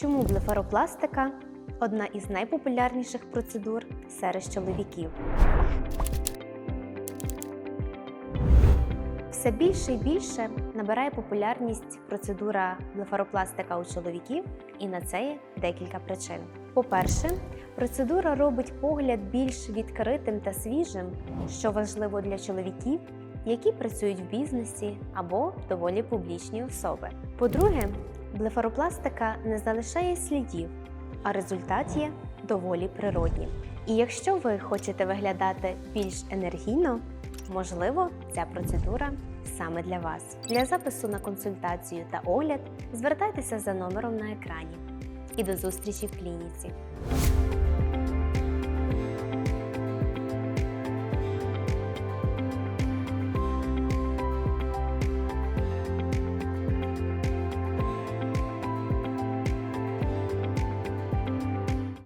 Чому блефаропластика одна із найпопулярніших процедур серед чоловіків? Все більше і більше набирає популярність процедура блефаропластика у чоловіків, і на це є декілька причин. По-перше, процедура робить погляд більш відкритим та свіжим, що важливо для чоловіків, які працюють в бізнесі або доволі публічні особи. По-друге, блефаропластика не залишає слідів, а результат є доволі природнім. І якщо ви хочете виглядати більш енергійно, можливо, ця процедура саме для вас. Для запису на консультацію та огляд звертайтеся за номером на екрані. І до зустрічі в клініці.